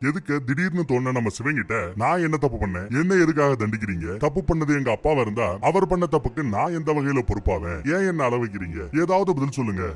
எதுக்கு திடீர்னு தோண நம்ம சிவங்கிட்ட நான் என்ன தப்பு பண்ணேன்? என்ன எதுக்காக தண்டிக்கிறீங்க? தப்பு பண்ணது எங்க அப்பாவா இருந்தா அவர் பண்ண தப்புக்கு நான் எந்த வகையில பொறுப்பாவேன்? ஏன் என்ன அளவைக்கிறீங்க? ஏதாவது பதில் சொல்லுங்க.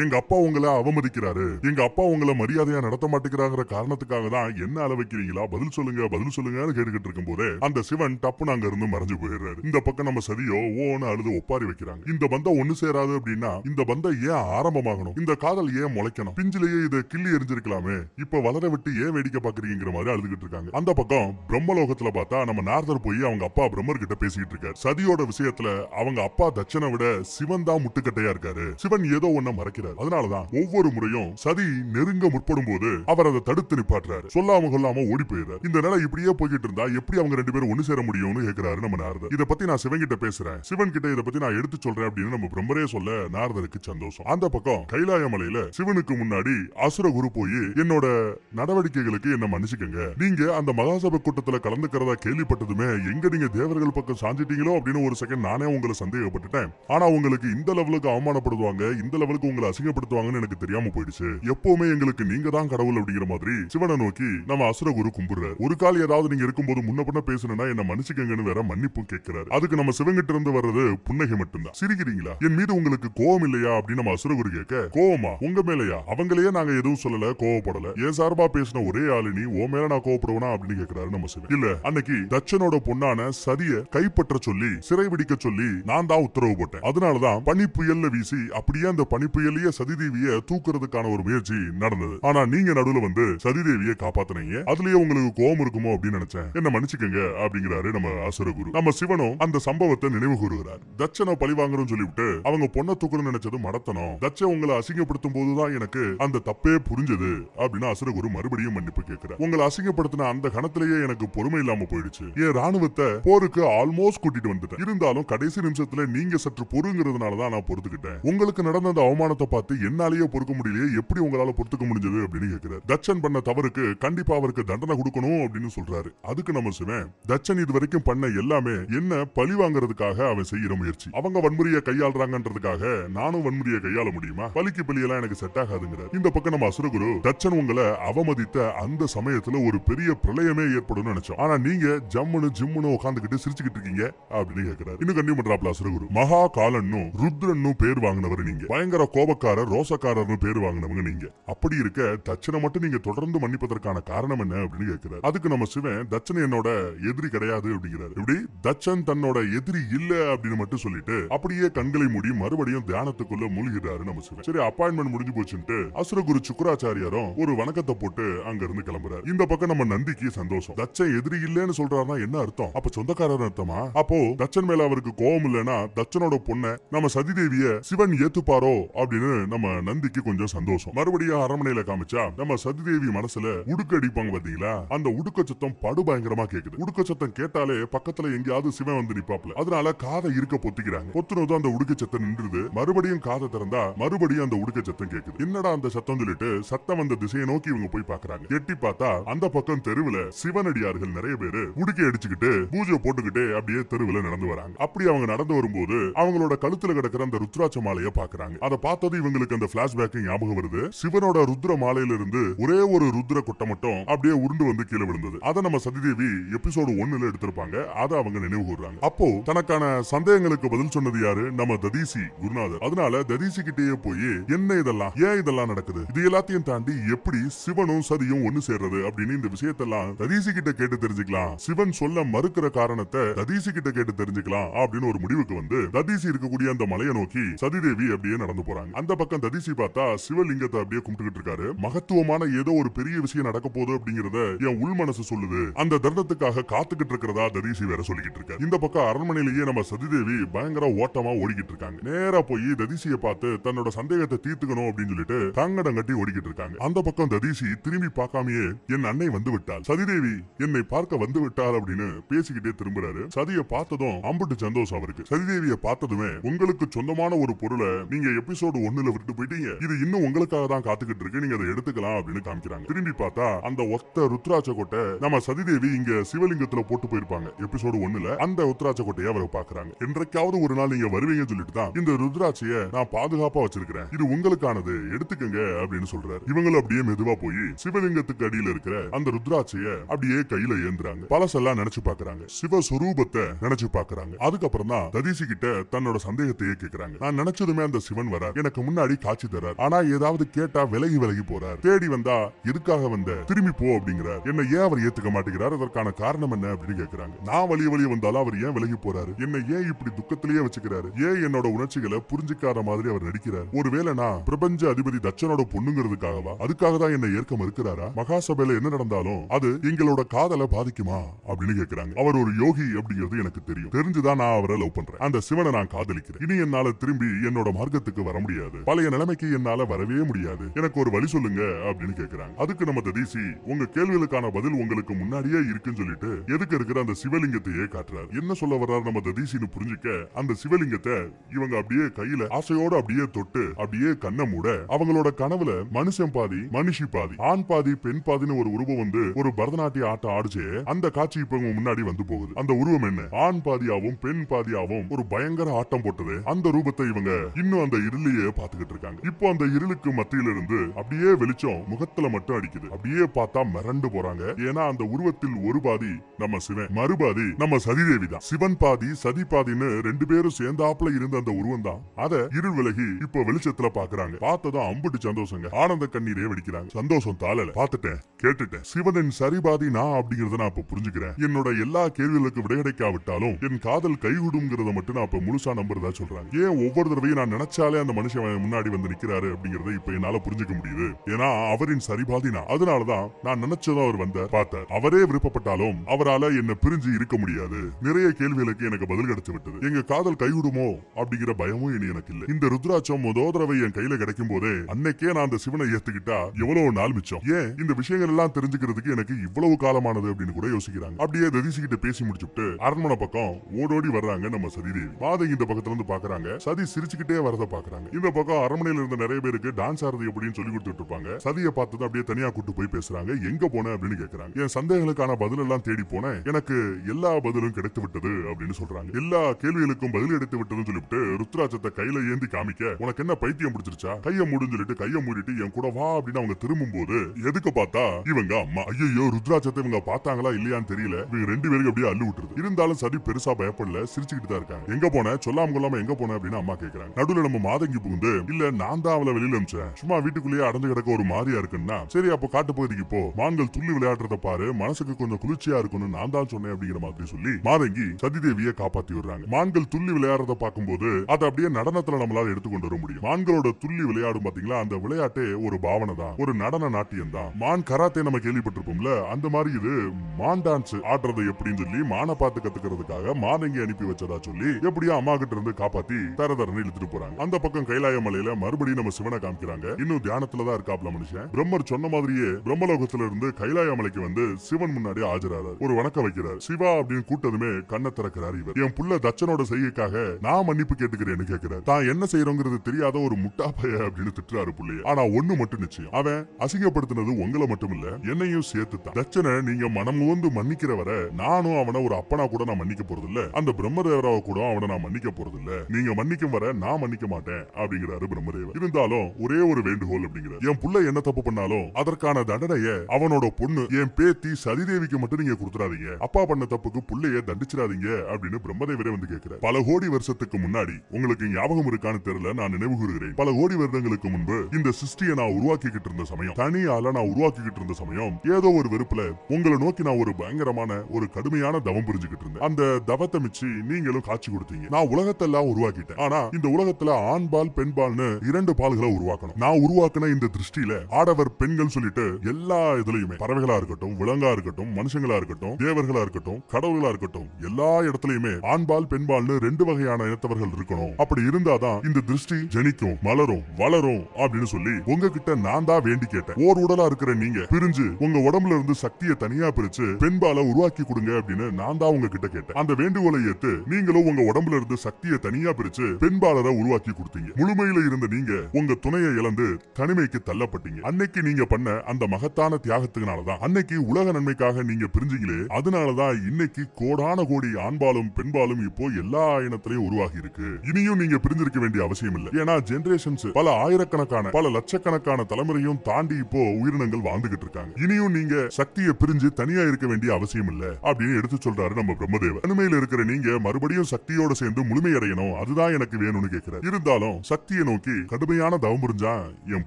எங்க அப்பா உங்களை அவமதிக்கிறாரு. எங்க அப்பா உங்களை மரியாதையா நடத்த மாட்டேங்கிறாங்கிற காரணத்துக்காக தான் என்ன அள வைக்கிறீங்களா? பதில் சொல்லுங்க பதில் சொல்லுங்கன்னு கேட்டுக்கிட்டு இருக்கும் போதே அந்த சிவன் டப்புன்னு அங்க இருந்து மறைஞ்சு போயிடுறாரு. இந்த பக்கம் நம்ம சதியோ ஓன்னு அழுது ஒப்பாரி வைக்கிறாங்க. இந்த பந்தம் ஒண்ணு சேராது அப்படின்னா இந்த பந்தம் ஏன் ஆரம்பமாகணும்? இந்த காதல் ஏன் முளைக்கணும்? பிஞ்சிலேயே இதை கிள்ளி எரிஞ்சிருக்கலாமே. இப்ப வளர விட்டு ஏன் வேடிக்கை பாக்குறீங்கிற மாதிரி அழுதுகிட்டு இருக்காங்க. அந்த பக்கம் பிரம்மலோகத்துல பார்த்தா நம்ம நார்தர் போய் அவங்க அப்பா பிரம்மர் கிட்ட பேசிக்கிட்டு இருக்காரு. சதியோட விஷயத்துல அவங்க அப்பா தட்சனை விட சிவன் தான் முட்டுக்கட்டையா இருக்காரு. சிவன் ஏதோ ஒண்ண நினைக்கிறார் அதனாலதான் ஒவ்வொரு முறையும் சதி நெருங்க முற்படும் போது அவர் அதை தடுத்து நிப்பாட்டுறாரு. சொல்லாம கொள்ளாம ஓடி போயிடுறாரு. இந்த நிலை இப்படியே போய்கிட்டு இருந்தா எப்படி அவங்க ரெண்டு பேரும் ஒண்ணு சேர முடியும்னு கேக்குறாரு நம்ம நாரதர். இதை பத்தி நான் சிவன் கிட்ட பேசுறேன். சிவன் கிட்ட இத பத்தி நான் எடுத்து சொல்றேன் அப்படின்னு நம்ம பிரம்மரே சொல்ல நாரதருக்கு சந்தோஷம். அந்த பக்கம் கைலாய மலையில சிவனுக்கு முன்னாடி அசுர குரு போய் என்னோட நடவடிக்கைகளுக்கு என்ன மன்னிச்சுக்கங்க. நீங்க அந்த மகாசபை கூட்டத்துல கலந்துக்கிறதா கேள்விப்பட்டதுமே எங்க நீங்க தேவர்கள் பக்கம் சாஞ்சிட்டீங்களோ? அப்படின்னு ஒரு செகண்ட் நானே உங்களை சந்தேகப்பட்டுட்டேன். ஆனா உங்களுக்கு இந்த லெவலுக்கு அவமானப்படுவாங்க இந்த லெவலுக்கு உங்களை அசிங்கப்படுத்துவாங்கன்னு எனக்கு தெரியாம போயிடுச்சு. எப்பவுமே எங்களுக்கு நீங்க தான் கடவுள் அப்படிங்கிற மாதிரி சிவனை நோக்கி நம்ம அசுரகுரு கும்பிடுறாரு. ஒரு கால் ஏதாவது நீங்க இருக்கும்போது முன்ன பண்ண பேசணும்னா என்ன மன்னிச்சுக்கங்கன்னு வேற மன்னிப்பும் கேட்கிறாரு. அதுக்கு நம்ம சிவங்கிட்ட இருந்து வர்றது புன்னகை மட்டும்தான். சிரிக்கிறீங்களா? என் மீது உங்களுக்கு கோவம் இல்லையா அப்படின்னு நம்ம அசுரகுரு கேட்க கோவமா? உங்க மேலயா? அவங்களையே நாங்க எதுவும் சொல்லல கோவப்படல. என் சார்பா பேசின ஒரே ஆளு நீ ஓ மேல நான் கோவப்படுவனா? அப்படின்னு கேட்கிறாரு நம்ம சிவன். இல்ல அன்னைக்கு தட்சனோட பொண்ணான சதிய கைப்பற்ற சொல்லி சிறை பிடிக்க சொல்லி நான் தான் உத்தரவு போட்டேன். அதனாலதான் பனி புயல்ல வீசி அப்படியே அந்த பனி புயலையும் பெரிய சதிதேவிய தூக்குறதுக்கான ஒரு முயற்சி நடந்தது. ஆனா நீங்க நடுவுல வந்து சதிதேவிய காப்பாத்தினீங்க. அதுலயே உங்களுக்கு கோபம் இருக்குமோ அப்படின்னு நினைச்சேன். என்ன மன்னிச்சுக்கங்க அப்படிங்கிறாரு நம்ம அசுரகுரு நம்ம சிவனும் அந்த சம்பவத்தை நினைவு கூறுகிறார். தட்சனை பழி வாங்குறோம் சொல்லிவிட்டு அவங்க பொண்ணை தூக்கணும்னு நினைச்சது மடத்தனம். தட்ச உங்களை அசிங்கப்படுத்தும் போதுதான் எனக்கு அந்த தப்பே புரிஞ்சது அப்படின்னு அசுரகுரு மறுபடியும் மன்னிப்பு கேட்கிறார். உங்களை அசிங்கப்படுத்தின அந்த கணத்திலேயே எனக்கு பொறுமை இல்லாம போயிடுச்சு. என் ராணுவத்தை போருக்கு ஆல்மோஸ்ட் கூட்டிட்டு வந்துட்டேன். இருந்தாலும் கடைசி நிமிஷத்துல நீங்க சற்று பொறுங்கிறதுனாலதான் நான் பொறுத்துக்கிட்டேன். உங்களுக்கு நடந்த அந்த அவமானத்தை பார்த்து என்னாலேயே பொறுக்க முடியலையே எப்படி உங்களால பொறுத்துக்க முடிஞ்சது அப்படின்னு கேட்கிறார் தச்சன் பண்ண தவறுக்கு கண்டிப்பா அவருக்கு தண்டனை கொடுக்கணும் அப்படின்னு சொல்றாரு. அதுக்கு நம்ம சிவன் தச்சன் இது வரைக்கும் பண்ண எல்லாமே என்ன பழி வாங்குறதுக்காக அவன் செய்யற முயற்சி. அவங்க வன்முறையை கையாளுறாங்கன்றதுக்காக நானும் வன்முறையை கையாள முடியுமா? பலிக்கு பலியெல்லாம் எனக்கு செட் ஆகாதுங்கிறார். இந்த பக்கம் நம்ம அசுரகுரு தச்சன் உங்களை அவமதித்த அந்த சமயத்துல ஒரு பெரிய பிரளயமே ஏற்படும் நினைச்சோம். ஆனா நீங்க ஜம்முன்னு ஜிம்முன்னு உட்காந்துக்கிட்டு சிரிச்சுக்கிட்டு இருக்கீங்க அப்படின்னு கேட்கிறாரு இன்னும் கண்டிப்பா பண்றாப்ல அசுரகுரு. மகா காலன்னும் ருத்ரன்னும் பேர் வாங்கினவர் நீங்க. பயங்கர கோபக்காரர் ரோசக்காரர்னு பேர் வாங்கினவங்க நீங்க. அப்படி இருக்க தட்சனை மட்டும் நீங்க தொடர்ந்து மன்னிப்பதற்கான காரணம் என்ன அப்படின்னு கேட்கிறார் அதுக்கு நம்ம சிவன் தச்சனை என்னோட எதிரி கிடையாது அப்படிங்கிறாரு. இப்படி தச்சன் தன்னோட எதிரி இல்ல அப்படின்னு மட்டும் சொல்லிட்டு அப்படியே கண்களை மூடி மறுபடியும் தியானத்துக்குள்ள மூழ்கிறாரு நம்ம சிவன். சரி அப்பாயின்மெண்ட் முடிஞ்சு போச்சுன்ட்டு அசுரகுரு சுக்கராச்சாரியாரும் ஒரு வணக்கத்தை போட்டு அங்க இருந்து கிளம்புறாரு. இந்த பக்கம் நம்ம நந்திக்கு சந்தோஷம். தச்சன் எதிரி இல்லன்னு சொல்றாருன்னா என்ன அர்த்தம்? அப்ப சொந்தக்காரர் அர்த்தமா? அப்போ தச்சன் மேல அவருக்கு கோபம் இல்லைன்னா தச்சனோட பொண்ணை நம்ம சதிதேவிய சிவன் ஏத்துப்பாரோ அப்படின்னு நம்ம நந்திக்கு கொஞ்சம் சந்தோஷம். மறுபடியும் அரண்மனையில காமிச்சா நம்ம சதிதேவி மனசுல உடுக்கு அடிப்பாங்க பாத்தீங்களா அந்த உடுக்க சத்தம் படு பயங்கரமா கேக்குது. உடுக்க சத்தம் கேட்டாலே பக்கத்துல எங்கேயாவது சிவன் வந்து நிப்பாப்ல அதனால காதை இருக்க பொத்திக்கிறாங்க. பொத்துனதும் அந்த உடுக்க சத்தம் நின்றுது. மறுபடியும் காதை திறந்தா மறுபடியும் அந்த உடுக்க சத்தம் கேக்குது. என்னடா அந்த சத்தம் சொல்லிட்டு சத்தம் வந்த திசையை நோக்கி இவங்க போய் பாக்குறாங்க. எட்டி பார்த்தா அந்த பக்கம் தெருவுல சிவனடியார்கள் நிறைய பேரு உடுக்கை அடிச்சுக்கிட்டு பூஜை போட்டுக்கிட்டு அப்படியே தெருவுல நடந்து வராங்க. அப்படி அவங்க நடந்து வரும்போது அவங்களோட கழுத்துல கிடக்கிற அந்த ருத்ராட்ச மாலையை பாக்குறாங்க. அதை பார்த்தது இவங்களுக்கு அந்த பிளாஷ்பேக் ஞாபகம் வருது. சிவனோட ருத்ர மாலையில இருந்து ஒரே ஒரு ருத்ர கொட்டை மட்டும் அப்படியே உருண்டு வந்து கீழே விழுந்தது. அதை நம்ம சதிதேவி எபிசோடு ஒண்ணுல எடுத்திருப்பாங்க. அதை அவங்க நினைவு கூறுறாங்க அப்போ தனக்கான சந்தேகங்களுக்கு பதில் சொன்னது யாரு? நம்ம ததீசி குருநாதர். அதனால ததீசி கிட்டேயே போய் என்ன இதெல்லாம்? ஏன் இதெல்லாம் நடக்குது? இது எல்லாத்தையும் தாண்டி எப்படி சிவனும் சதியும் ஒண்ணு சேர்றது அப்படின்னு இந்த விஷயத்தெல்லாம் ததீசி கிட்ட கேட்டு தெரிஞ்சுக்கலாம். சிவன் சொல்ல மறுக்கிற காரணத்தை ததீசி கிட்ட கேட்டு தெரிஞ்சுக்கலாம் அப்படின்னு ஒரு முடிவுக்கு வந்து ததீசி இருக்கக்கூடிய அந்த மலையை நோக்கி சதிதேவி அப்படியே நடந்து போறாங்க. அந்த பக்கம் ததிசி பார்த்தா சிவலிங்கத்தை அப்படியே கும்பிட்டுக்கிட்டு இருக்காரு. மகத்துவமான ஏதோ ஒரு பெரிய விஷயம் நடக்க போகுது அப்படிங்கறத என் உள் மனசு சொல்லுது. அந்த தர்ணத்துக்காக காத்துக்கிட்டு இருக்கிறதா ததிசி வேற சொல்லிக்கிட்டு இருக்காரு. இந்த பக்கம் அரண்மனையிலேயே நம்ம சதிதேவி பயங்கர ஓட்டமா ஓடிக்கிட்டு இருக்காங்க. நேரா போய் ததிசியை பார்த்து தன்னோட சந்தேகத்தை தீர்த்துக்கணும் அப்படின்னு சொல்லிட்டு தங்கடம் கட்டி ஓடிக்கிட்டு இருக்காங்க. அந்த பக்கம் ததிசி திரும்பி பார்க்காமயே என் அன்னை வந்து விட்டாள். சதிதேவி என்னை பார்க்க வந்து விட்டாள் அப்படின்னு பேசிக்கிட்டே திரும்புறாரு. சதியை பார்த்ததும் அம்புட்டு சந்தோஷம் அவருக்கு. சதிதேவியை பார்த்ததுமே உங்களுக்கு சொந்தமான ஒரு பொருளை நீங்க எபிசோடு ஒண்ணுல விட்டு போயிட்டீங்க. இது இன்னும் உங்களுக்காக தான் காத்துக்கிட்டு இருக்கு. நீங்க அதை எடுத்துக்கலாம் அப்படின்னு காமிக்கிறாங்க. திரும்பி பார்த்தா அந்த ஒத்த ருத்ராட்ச கொட்டை நம்ம சதிதேவி இங்க சிவலிங்கத்துல போட்டு போயிருப்பாங்க. எபிசோடு ஒண்ணுல அந்த ருத்ராட்ச கொட்டையை அவர் பாக்குறாங்க என்றைக்காவது ஒரு நாள் நீங்க வருவீங்கன்னு சொல்லிட்டு தான் இந்த ருத்ராட்சைய நான் பாதுகாப்பா வச்சிருக்கிறேன். இது உங்களுக்கானது. எடுத்துக்கங்க அப்படின்னு சொல்றாரு. இவங்களும் அப்படியே மெதுவா போய் சிவலிங்கத்துக்கு அடியில இருக்கிற அந்த ருத்ராட்சைய அப்படியே கையில ஏந்துறாங்க. பழசெல்லாம் நினைச்சு பாக்குறாங்க சிவஸ்வரூபத்தை நினைச்சு பாக்குறாங்க அதுக்கப்புறம் தான் ததீசி கிட்ட தன்னோட சந்தேகத்தையே கேக்குறாங்க. நான் நினைச்சதுமே அந்த சிவன் வர எனக்கு முன்னாடி காட்சி தரார். ஆனா ஏதாவது கேட்டா விலகி விலகி போறார். தேடி வந்தா எதுக்காக வந்த? திரும்பி போ அப்படிங்கிறார். என்ன ஏன் அவர் ஏத்துக்க மாட்டேங்கிறார்? அதற்கான காரணம் என்ன அப்படின்னு கேக்குறாங்க. நான் வழிய வழிய வந்தாலும் அவர் ஏன் விலகி போறாரு? என்ன ஏன் இப்படி துக்கத்திலேயே வச்சுக்கிறாரு? ஏன் என்னோட உணர்ச்சிகளை புரிஞ்சுக்காத மாதிரி அவர் நடிக்கிறார்? ஒருவேளை நான் பிரபஞ்ச அதிபதி தச்சனோட பொண்ணுங்கிறதுக்காகவா? அதுக்காக தான் என்ன ஏற்க மறுக்கிறாரா? மகாசபையில என்ன நடந்தாலும் அது எங்களோட காதலை பாதிக்குமா? அப்படின்னு கேக்குறாங்க. அவர் ஒரு யோகி அப்படிங்கிறது எனக்கு தெரியும். தெரிஞ்சுதான் நான் அவரை லவ் பண்றேன். அந்த சிவனை நான் காதலிக்கிறேன். இனி என்னால திரும்பி என்னோட மார்க்கத்துக்கு வர முடியாது. பழைய நிலைமைக்கு என்னால வரவே முடியாது. எனக்கு ஒரு வழி சொல்லுங்க அப்படின்னு கேக்குறாங்க. அதுக்கு நம்ம ததீசி உங்க கேள்விகளுக்கான பதில் உங்களுக்கு முன்னாடியே இருக்குன்னு சொல்லிட்டு எதுக்கு இருக்கிற அந்த சிவலிங்கத்தையே காட்டுறாரு. என்ன சொல்ல வர்றாரு நம்ம ததீசின்னு புரிஞ்சுக்க அந்த சிவலிங்கத்தை இவங்க அப்படியே கையில ஆசையோட அப்படியே தொட்டு அப்படியே கண்ணை மூட அவங்களோட கனவுல மனுஷன் பாதி மனுஷி பாதி ஆண் பாதி பெண் பாதின்னு ஒரு உருவம் வந்து ஒரு பரதநாட்டிய ஆட்டம் ஆடிச்சே அந்த காட்சி இப்ப முன்னாடி வந்து போகுது. அந்த உருவம் என்ன? ஆண் பாதியாவும் பெண் பாதியாவும் ஒரு பயங்கர ஆட்டம் போட்டது. அந்த ரூபத்தை இவங்க இன்னும் அந்த இருளியே பாத்துக்கிட்டு இருக்காங்க. இப்போ அந்த இருளுக்கு மத்தியில இருந்து அப்படியே வெளிச்சம் முகத்துல மட்டும் அடிக்குது. அப்படியே பார்த்தா மிரண்டு போறாங்க. ஏன்னா அந்த உருவத்தில் ஒரு பாதி நம்ம சிவன் மறுபாதி நம்ம சதிதேவி தான். சிவன் பாதி சதி பாதின்னு ரெண்டு பேரும் சேர்ந்தாப்புல இருந்த அந்த உருவம் தான். அத இருள் விலகி இப்போ வெளிச்சத்துல பாக்குறாங்க. பார்த்ததும் அம்புட்டு சந்தோஷங்க. ஆனந்த கண்ணீரே வெடிக்கிறாங்க. சந்தோஷம் தாளல பார்த்துட்டேன். கேட்டுட்டேன். சிவனின் சரிபாதி நான் அப்படிங்கறத நான் இப்ப புரிஞ்சுக்கிறேன். என்னோட எல்லா கேள்விகளுக்கு விடை கிடைக்காவிட்டாலும் என் காதல் கைவிடுங்கிறத மட்டும் நான் இப்ப முழுசா நம்புறதா சொல்றாங்க ஏன் ஒவ்வொரு தடவையும் நான் நினைச்சாலே அந்த மனுஷன் முன்னாடி வந்து நிக்கிறாரு அப்படிங்கறத இப்ப என்னால புரிஞ்சுக்க முடியுது. ஏன்னா அவரின் சரிபாதி நான். அதனாலதான் நான் நினைச்சதும் அவர் வந்தார். பார்த்தார். அவரே விருப்பப்பட்டாலும் அவரால என்ன பிரிஞ்சு இருக்க முடியாது. நிறைய கேள்விகளுக்கு எனக்கு பதில் கிடைச்சு விட்டது. எங்க காதல் கைவிடுமோ அப்படிங்கிற பயமும் இனி எனக்கு இல்லை. இந்த ருத்ராட்சம் முதல் தடவை என் கையில கிடைக்கும் போதே அன்னைக்கே நான் அந்த சிவனை ஏத்துக்கிட்டா எவ்வளவு நாள் மிச்சம்? ஏன்? இந்த விஷயங்கள் எல்லாம் தெரிஞ்சுக்கிறதுக்கு எனக்கு இவ்வளவு காலமானது அப்படின்னு கூட யோசிக்கிறாங்க. அப்படியே ததிசிக்கிட்ட பேசி முடிச்சுட்டு அரண்மனை பக்கம் ஓடோடி வர்றாங்க நம்ம சதிதேவி. மாதங்கி இந்த பக்கத்துல இருந்து பாக்குறாங்க. சதி சிரிச்சுக்கிட்டே வரத பாக்குறாங்க. இந்த பக்கம் அரண்மனையில இருந்த நிறைய பேருக்கு டான்ஸ் ஆடுறது எப்படின்னு சொல்லி கொடுத்துட்டு இருப்பாங்க. சதியை பார்த்தது அப்படியே தனியா கூட்டு போய் பேசுறாங்க. எங்க போன அப்படின்னு கேக்குறாங்க. என் சந்தேகங்களுக்கான பதில் எல்லாம் தேடி போனேன் எனக்கு எல்லா பதிலும் கிடைத்து விட்டது அப்படின்னு சொல்றாங்க. எல்லா கேள்விகளுக்கும் பதில் எடுத்து விட்டதுன்னு சொல்லிவிட்டு ருத்ராட்சத்தை கையில ஏந்தி காமிக்க உனக்கு என்ன பைத்தியம் பிடிச்சிருச்சா? கையை மூடுன்னு சொல்லிட்டு கையை மூடிட்டு என் கூட வா அப்படின்னு அவங்க திரும்பும் போது எதுக்கு பார்த்தா இவங்க அம்மா. ஐயோ ருத்ராஜத்தை இவங்க பார்த்தாங்களா இல்லையான்னு தெரியல. இவங்க ரெண்டு பேருக்கு அப்படியே அள்ளு விட்டுருது. இருந்தாலும் சரி பெருசா பயப்படல. சிரிச்சுக்கிட்டு தான் இருக்காங்க. எங்க போன? சொல்லாம கொள்ளாம எங்க போன அப்படின்னு அம்மா கேக்குறாங்க. நடுவில் நம்ம மாதங்கி புகுந்து இல்ல நான் தான் அவளை வெளியில அமிச்சேன் சும்மா வீட்டுக்குள்ளேயே அடைஞ்சு கிடக்க ஒரு மாதிரியா இருக்குன்னா சரி அப்போ காட்டு பகுதிக்கு போ. மான்கள் துள்ளி விளையாடுறத பாரு. மனசுக்கு கொஞ்சம் குளிர்ச்சியா இருக்கும்னு நான் தான் சொன்னேன் அப்படிங்கிற மாதிரி சொல்லி மாதங்கி சதிதேவியை காப்பாத்தி விடுறாங்க. மான்கள் துள்ளி விளையாடுறத பார்க்கும்போது அதை அப்படியே நடனத்துல நம்மளால எடுத்துக்கொண்டு வர முடியும். மான்களோட துள்ளி விளையாடும் பாத்தீங்களா? அந்த விளையாட்டே ஒரு பாவனை தான் ஒரு நடன நாட்டியம் தான் மான் கராத்தே நம்ம கேள்விப்பட்டிருப்போம்ல? அந்த மாதிரி இது மான் டான்ஸ் ஆடுறது எப்படின்னு சொல்லி மானை பார்த்து கத்துக்கிறதுக்காக மாதங்கி அனுப்பி வச்சதா சொல்லி எப்படியோ அம்மா கிட்ட இருந்து காப்பாத்தி தர தரன்னு இழுத்துட்டு போறாங்க. அந்த பக்கம் கைலாய மலையில மறுபடியும் நம்ம சிவனை காமிக்கிறாங்க. இன்னும் தியானத்துல தான் இருக்காப்ல மனுஷன். பிரம்மர் சொன்ன மாதிரியே பிரம்மலோகத்துல இருந்து கைலாய மலைக்கு வந்து சிவன் முன்னாடி ஆஜராரு ஒரு வணக்கம் வைக்கிறார். சிவா அப்படின்னு கூட்டதுமே கண்ணை திறக்கிறார் இவர். என் புள்ள தச்சனோட செய்கைக்காக நான் மன்னிப்பு கேட்டுக்கிறேன்னு கேட்கிறார். தான் என்ன செய்யறோங்கிறது தெரியாத ஒரு முட்டா பைய அப்படின்னு திட்டுறாரு புள்ளைய. ஆனா ஒண்ணு மட்டும் நிச்சயம். அவன் அசிங்கப்படுத்தினது உங்களை மட்டும் இல்ல என்னையும் சேர்த்து தான் தச்சனை நீங்க மனம் மன்னிக்கிற வரை நானும் அவனை ஒரு அப்பனா கூட நான் மன்னிக்க போறது இல்ல அந்த பிரம்மதேவராவை கூட அவனை நான் மன்னிக்க போறது இல்ல நீங்க மன்னிக்கும் வர நான் மன்னிக்க மாட்டேன் அப்படிங்கிறாரு பிரம்மதேவர். இருந்தாலும் ஒரே ஒரு வேண்டுகோள் அப்படிங்கிறார். என் புள்ள என்ன தப்பு பண்ணாலும் அதற்கான தண்டனைய அவனோட பொண்ணு என் பேத்தி சதிதேவிக்கு மட்டும் நீங்க கொடுத்துறாதீங்க அப்பா பண்ண தப்புக்கு புள்ளைய தண்டிச்சிடாதீங்க அப்படின்னு பிரம்மதேவரே வந்து கேட்கிறார் பல கோடி வருஷத்துக்கு முன்னாடி உங்களுக்கு ஞாபகம் இருக்கான்னு தெரியல நான் நினைவு கூறுகிறேன். பல கோடி வருடங்களுக்கு முன்பு இந்த சிருஷ்டியை நான் உருவாக்கிக்கிட்டு இருந்த சமயம் தனியால நான் உருவாக்கிக்கிட்டு இருந்த சமயம் ஏதோ ஒரு வெறுப்புல உங்களை நோக்கி நான் ஒரு பயங்கரமான ஒரு கடுமையான தவம் புரிஞ்சுக்கிட்டு இருந்தேன். அந்த தவத்தை மிச்சு நீங்களும் காட்சி கொடுத்தீங்க. நான் உலகத்தெல்லாம் உருவாக்கிட்டேன். ஆனா இந்த உலகத்துல ஆண்பால் பெண்பால்னு இரண்டு பால்களை உருவாக்கணும். நான் உருவாக்கின இந்த திருஷ்டியில ஆடவர் பெண்கள் சொல்லிட்டு எல்லா இதுலயுமே பறவைகளா இருக்கட்டும் விலங்கா இருக்கட்டும் மனுஷங்களா இருக்கட்டும் தேவர்களா இருக்கட்டும் கடவுள்களா இருக்கட்டும் எல்லா இடத்துலயுமே ஆண்பால் பெண்பால்னு ரெண்டு வகையான இனத்தவர்கள் இருக்கணும். அப்படி இருந்தாதான் இந்த திருஷ்டி ஜனிக்கும் மலரும் வளரும் அப்படின்னு சொல்லி உங்ககிட்ட நான் தான் வேண்டி கேட்டேன். ஓர் உடலா இருக்கிற நீங்க பிரிஞ்சு உங்க உடம்புல இருந்து சக்தியை தனியா பிரிச்சு பெண்பால உருவாக்கி கொடுங்க அப்படின்னு நான் தான் உங்ககிட்ட கேட்டேன். அந்த வேண்டுகோளை ஏத்து நீங்களும் உங்க உடம்புல இருந்து சக்தியை தனியா பிரிச்சு பெண்பாலரை உருவாக்கி கொடுத்தீங்க. முழுமையில இருந்த நீங்க உங்க துணையை இழந்து தனிமைக்கு தள்ளப்பட்டீங்க. அன்னைக்கு நீங்க பண்ண அந்த மகத்தான தியாகத்துக்குனாலதான் அன்னைக்கு உலக நன்மைக்காக நீங்க பிரிஞ்சீங்களே அதனாலதான் இன்னைக்கு கோடான கோடி ஆண்பாலும் பெண்பாலும் இப்போ எல்லா இனத்திலையும் உருவாகி இருக்கு இனியும் நீங்க பிரிஞ்சிருக்க வேண்டிய அவசியம் இல்லை. ஏன்னா ஜெனரேஷன்ஸ் பல ஆயிரக்கணக்கான பல லட்சக்கணக்கான தலைமுறையும் தாண்டி இப்போ உயிரினங்கள் வாழ்ந்துகிட்டு இருக்காங்க. இனியும் நீங்க சக்தியை பிரிஞ்சு தனியா இருக்க வேண்டிய அவசியம் இல்ல அப்படின்னு எடுத்து சொல்றாரு நம்ம பிரம்மதேவர் தனிமையில இருக்கிற நீங்க மறுபடியும் சக்தியோட சேர்ந்து முழுமையடையணும். அதுதான் எனக்கு வேணும்னு கேட்கிறார் இருந்தாலும் சக்தியை நோக்கி கடுமையான தவம் புரிஞ்சா என்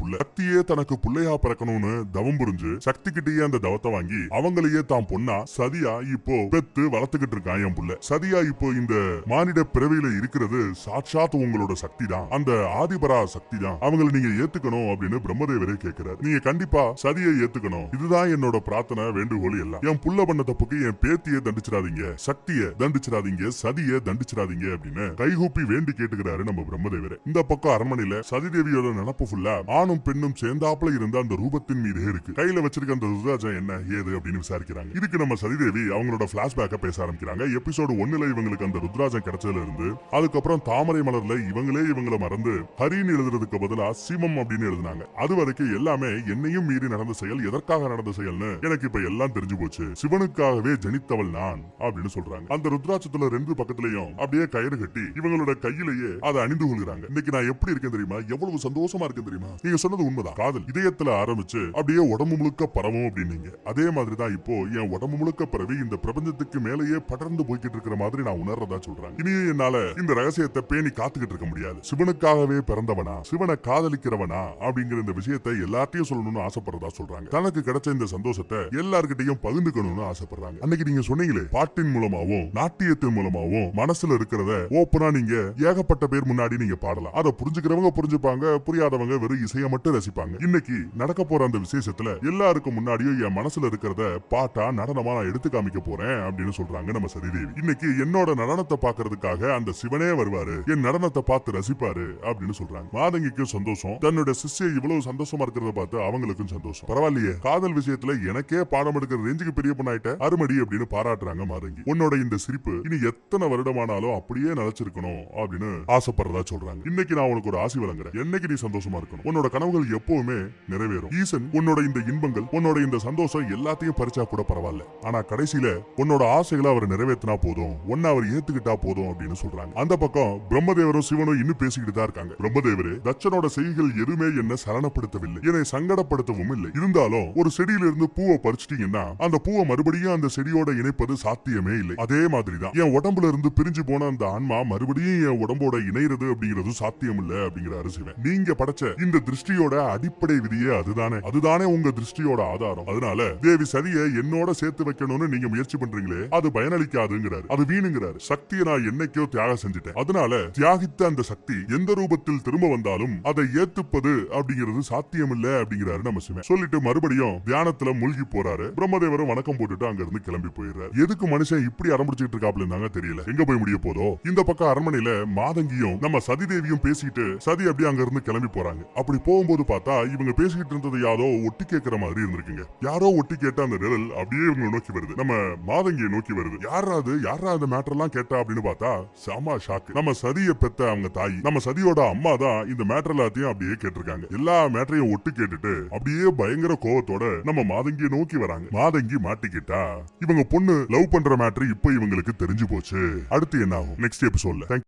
புள்ள? சக்தியே தனக்கு புள்ளையா பிறக்கணும்னு தவம் புரிஞ்சு சக்தி கிட்டேயே அந்த தவத்தை வாங்கி அவங்களையே தான் பொண்ணா சதியா இப்போ பெத்து வளர்த்துக்கிட்டு இருக்கான் என் புள்ள. சதியா இப்போ இந்த மானிட பிறவியில இருக்கிறது சாட்சாத் உங்களோட சக்தி தான் அந்த ஆதிபரா சக்தி தான் அவங்களை நீங்க ஏத்துக்கணும் அப்படின்னு பிரம்மதேவரே கேட்கிறார் நீங்க கண்டிப்பா சதியை ஏத்துக்கணும். இதுதான் என்னோட பிரார்த்தனை வேண்டுகோள் எல்லாம். என் புள்ள பண்ண தப்புக்கு என் பேத்திய தண்டிச்சிடாதீங்க சக்தியை தண்டிச்சிடாதீங்க சதியை தண்டிச்சிடாதீங்க அப்படின்னு கைகூப்பி வேண்டி கேட்டுக்கிறாரு நம்ம பிரம்மதேவர். இந்த பக்கம் அரண்மனையில சதிதேவியோட நினப்பு ஃபுல்லா ஆணும் பெண்ணும் சேர்ந்தாப்புல இருந்த அந்த ரூபத்தின் மீதே இருக்கு. கையில வச்சிருக்க அந்த ருத்ராஜம் என்ன ஏது அப்படின்னு விசாரிக்கிறாங்க. இதுக்கு நம்ம சதிதேவி அவங்களோட பிளாஷ்பேக்க பேச ஆரம்பிக்கிறாங்க. எபிசோடு ஒண்ணுல இவங்களுக்கு அந்த ருத்ராஜம் கிடைச்சதுல இருந்து அதுக்கப்புறம் தாமரை மலர்ல இவங்களே இவங்கள மறந்து ஹரின்னு எழுதுறதுக்கு பதிலா சிமம் அப்படின்னு எழுதினாங்க. அது வரைக்கும் எல்லாமே என்னையும் மீறி நடந்த செயல் எதற்காக நடந்த செயல்னு? எனக்கு இப்ப எல்லாம் தெரிஞ்சு போச்சு. சிவனுக்காகவே ஜனித்தவள் நான் அப்படின்னு சொல்றாங்க. அந்த ருத்ராட்சத்துல ரெண்டு பக்கத்துலயும் அப்படியே கயிறு கட்டி இவங்களோட கையிலேயே அதை அணிந்து கொள்கிறாங்க. இன்னைக்கு நான் எப்படி இருக்கேன் தெரியுமா? எவ்வளவு சந்தோஷமா இருக்கேன் தெரியுமா? நீங்க சொன்னது உண்மைதான். காதல் இதயத்துல ஆரம்பிச்சு அப்படியே உடம்பு முழுக்க பரவும் அப்படின்னீங்க. அதே மாதிரி தான் இப்போ என் உடம்பு முழுக்க பரவி இந்த பிரபஞ்சத்துக்கு மேலேயே படர்ந்து போய்கிட்டு இருக்கிற மாதிரி நான் உணர்றதா சொல்றேன் இனியும் என்னால இந்த ரகசியத்தை பேணி காத்துக்கிட்டு இருக்க முடியாது. சிவனுக்காகவே பிறந்தவனா சிவனை காதலிக்கிறவனா அப்படிங்கிற இந்த விஷயத்தை எல்லாத்தையும் சொல்லணும்னு ஆசைப்படுறதா சொல்றாங்க. தனக்கு கிடைச்ச இந்த சந்தோஷத்தை எல்லார்கிட்டையும் பகிர்ந்துக்கணும்னு ஆசைப்படுறாங்க. அன்னைக்கு நீங்க சொன்னீங்களே பாட்டின் மூலமாவும் நாட்டியத்தின் மூலமாவும் மனசுல இருக்கிறத ஓப்பனா நீங்க ஏகப்பட்ட பேர் முன்னாடி நீங்க பாடலாம். அதை புரிஞ்சுக்கிறவங்க புரிஞ்சுப்பாங்க புரியாதவங்க வெறும் இசையை மட்டும் ரசிப்பாங்க. இன்னைக்கு நடக்க போற அந்த விசேஷத்துல எல்லாருக்கும் முன்னாடியும் என் மனசுல இருக்கிறத பாட்டா நடனமா நான் எடுத்து காமிக்க போறேன் அப்படின்னு சொல்றாங்க நம்ம சரிதேவி. இன்னைக்கு என்னோட நடனத்தை பாக்குறதுக்காக அந்த சிவனே வருவாரு. என் நடனத்தை பார்த்து ரசிப்பாரு அப்படின்னு சொல்றாங்க. மாதங்கிக்கும் சந்தோஷம். தன்னோட சிஷ்யை இவ்வளவு சந்தோஷமா இருக்கிறத பார்த்து அவங்களுக்கும் சந்தோஷம். பரவாயில்லையே காதல் விஷயத்துல எனக்கே பாடம் எடுக்கிற ரேஞ்சுக்கு பெரிய பொண்ணாயிட்ட அருமடி அப்படின்னு பாராட்டுறாங்க மாதங்கி. உன்னோட இந்த சிரிப்பு இனி எத்தனை வருடமானாலும் அப்படியே நினைச்சிருக்கணும் அப்படின்னு ஆசைப்படுறதா சொல்றாங்க. இன்னைக்கு நான் உனக்கு ஒரு ஆசி வழங்குறேன். என்னைக்கு நீ சந்தோஷமா இருக்கணும்? உன்னோட கனவுகள் எப்பவுமே நிறைவேறும். ஈசன் உன்னோட இந்த இன்பங்கள் உன்னோட இந்த சந்தோஷம் எல்லாத்தையும் பறிச்சா கூட பரவாயில்ல. ஆனா கடைசியில உன்னோட ஆசைகளை அவர் நிறைவேற்றினா போதும். ஒன்னு அவர் ஏத்துக்கிட்டா போதும் அப்படின்னு சொல்றாங்க. அந்த பக்கம் பிரம்மதேவரும் சிவனும் இன்னும் பேசிக்கிட்டு தான் இருக்காங்க. பிரம்மதேவரே தட்சனோட செய்கைகள் எதுவுமே என்ன சரணப்படுத்தவில்லை என்னை சங்கடப்படுத்தவும் இல்லை. இருந்தாலும் ஒரு செடியில இருந்து பூவை பறிச்சிட்டீங்கன்னா அந்த பூவை மறுபடியும் அந்த செடியோட இணைப்பது சாத்தியமே இல்லை. அதே மாதிரிதான் என் உடம்புல இருந்து பிரிஞ்சு போன அந்த ஆன்மா மறுபடியும் என் உடம்போட இணைறது அப்படிங்கிறது சாத்தியம் இல்ல அப்படிங்கிறாரு சிவன் நீங்க படைச்ச இந்த திருஷ்டியோட அடிப்படை விதியே அதுதானே. அதுதானே உங்க திருஷ்டியோட ஆதாரம். அதனால தேவி சதியை என்னோட சேர்த்து வைக்கணும்னு நீங்க முயற்சி பண்றீங்களே அது பயனளிக்காதுங்கிறாரு. அது வீணுங்கிறாரு. சக்தியை நான் என்னைக்கோ தியாகம் செஞ்சுட்டேன். அதனால தியாகித்த அந்த சக்தி எந்த ரூபத்தில் திரும்ப வந்தாலும் அதை ஏத்துப்பது அப்படிங்கிறது சாத்தியம் இல்ல அப்படிங்கிறாரு நம்ம சிவன். சொல்லிட்டு மறுபடியும் மறுபடியும் தியானத்துல மூழ்கி போறாரு. பிரம்மதேவரும் வணக்கம் போட்டுட்டு அங்க இருந்து கிளம்பி போயிடுறாரு. எதுக்கு மனுஷன் இப்படி அரம்பிடிச்சிட்டு இருக்காப்ல தாங்க தெரியல. எங்க போய் முடிய போதோ? இந்த பக்கம் அரண்மனையில மாதங்கியும் நம்ம சதி தேவியும் பேசிட்டு சதி அப்படியே அங்க இருந்து கிளம்பி போறாங்க. அப்படி போகும்போது பார்த்தா இவங்க பேசிக்கிட்டு இருந்தது யாரோ ஒட்டி கேட்கிற மாதிரி இருந்திருக்குங்க. யாரோ ஒட்டி கேட்ட அந்த நிழல் அப்படியே இவங்க நோக்கி வருது. நம்ம மாதங்கியை நோக்கி வருது. யாராவது யாரா அந்த மேட்டர் எல்லாம் கேட்டா அப்படின்னு பார்த்தா செம ஷாக்கு நம்ம சதியை பெத்த அவங்க தாய். நம்ம சதியோட அம்மா தான் இந்த மேட்டர் எல்லாத்தையும் அப்படியே கேட்டிருக்காங்க. எல்லா மேட்டரையும் ஒட்டு கேட்டுட்டு அப்படியே பயங்கர கோவத்தோட நம்ம மாதங்கியை நோக்கி வராங்க. மாதங்கி மாட்டிக்கிட்டா இவங்க பொண்ணு லவ் பண்ற மேட்ரு இப்போ இவங்களுக்கு தெரிஞ்சு போச்சு. அடுத்து என்ன ஆகும்? நெக்ஸ்ட் எபிசோட்ல